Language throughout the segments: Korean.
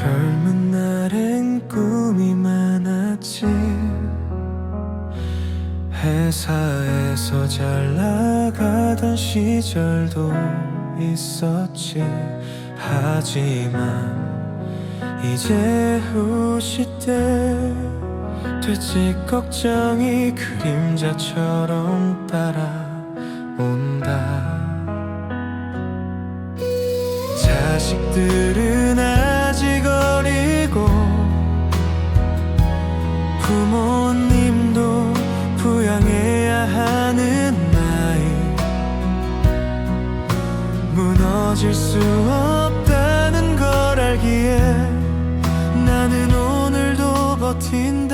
젊은 날엔 꿈이 많았지. 회사에서 잘 나가던 시절도 있었지. 하지만 이제 후시때 됐지 걱정이 그림자처럼 따라온다. 자식들을 무너질 수 없다는 걸 알기에 나는 오늘도 버틴다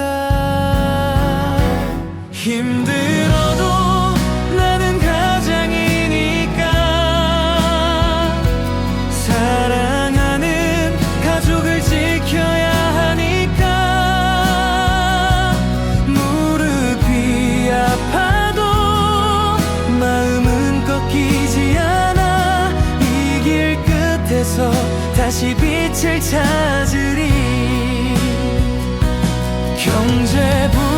다시 빛을 찾으리. 경제 불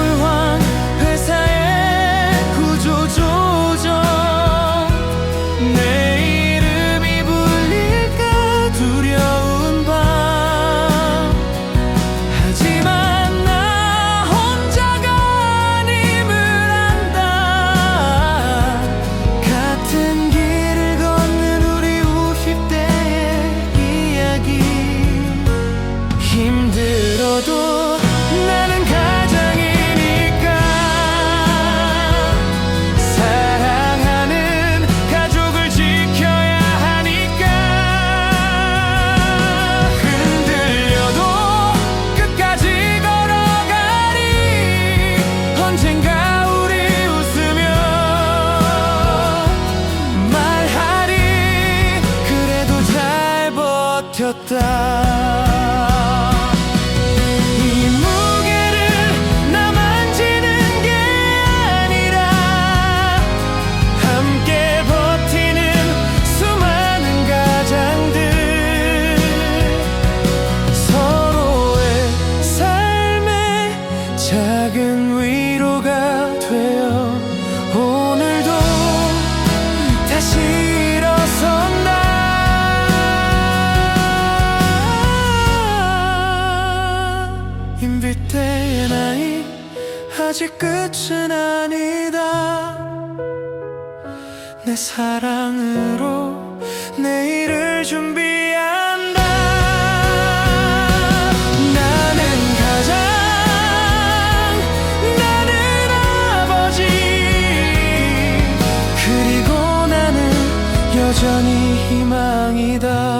버 아직 끝은 아니다. 내 사랑으로 내일을 준비한다. 나는 가장 나는 아버지. 그리고 나는 여전히 희망이다